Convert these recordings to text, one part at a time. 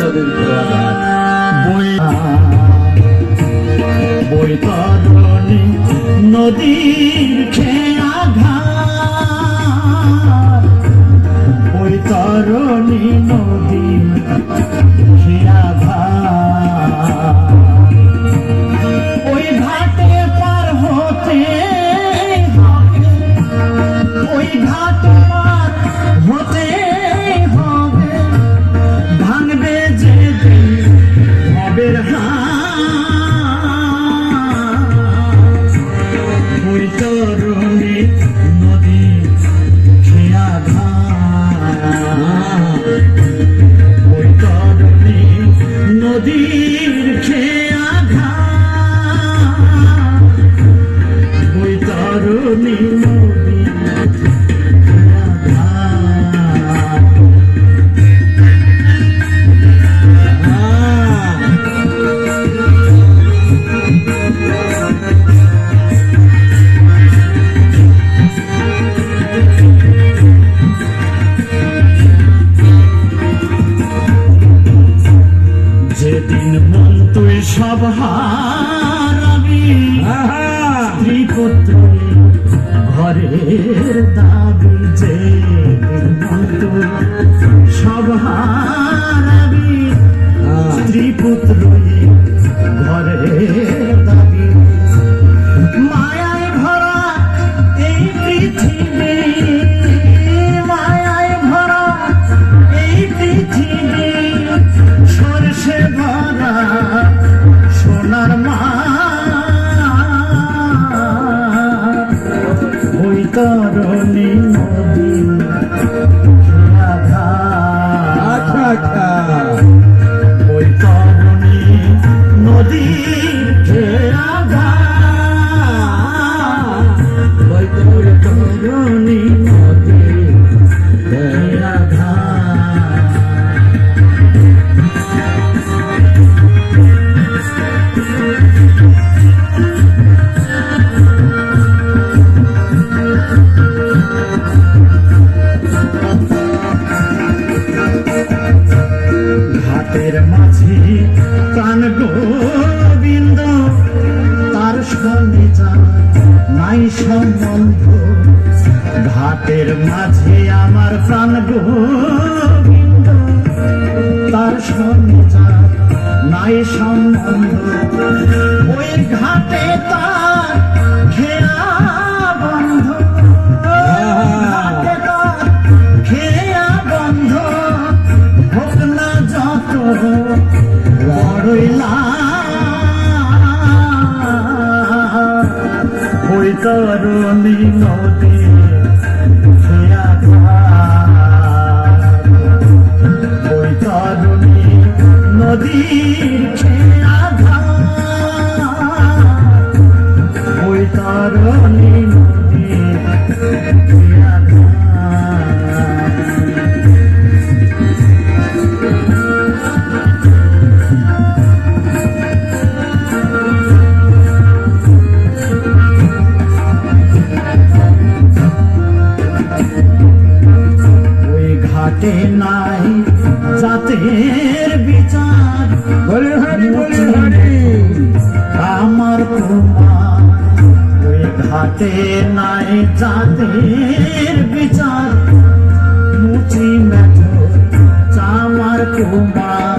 natin. Salamat. সবহার আমি স্ত্রী পুত্র ঘরের দাবি যে করুণি নদী আচ্ছা আচ্ছা। প্রাণ গোবিন্দ, তার সঙ্গে নাই সম্বন্ধ। ঘাটের মাঝে আমার প্রাণ গোবিন্দ, তার সঙ্গে নাই সম্বন্ধ। ওই ঘাটে তার का रोनी मौत নাই। জাতের বিচার। বলে হরে বলে হরে। আমার তোমার। ওই ঘাটে নাই জাতের বিচার। মুচি মেঠো চামার তোমার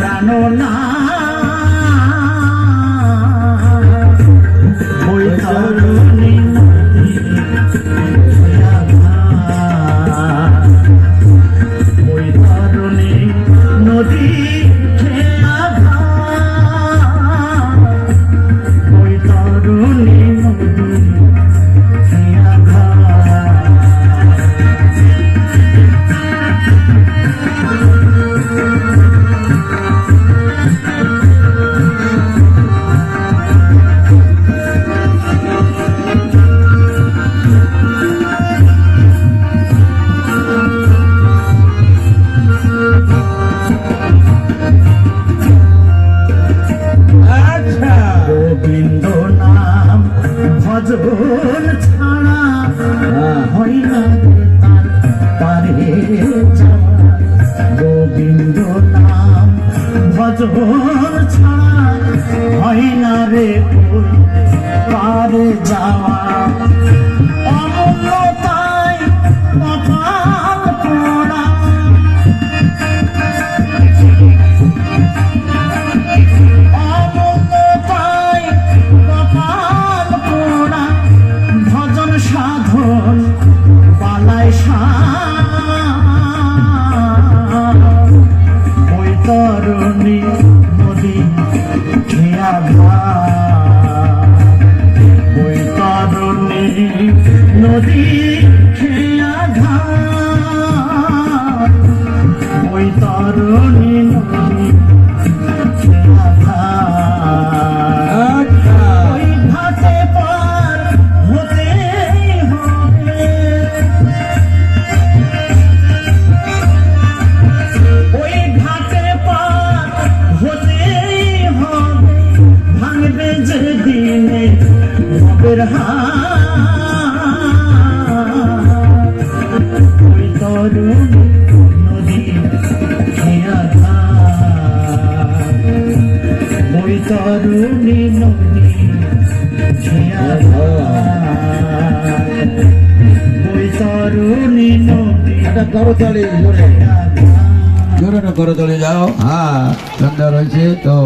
জানো না গোবিন্দ নাম ভজন ছাড়া হয় না রে পারে যাওয়া ওই নদী খেয়া ঘাট ওই তরুণী নদী একটা করতালি জোরে। জোরে করতালি যাও। হ্যাঁ রয়েছে তো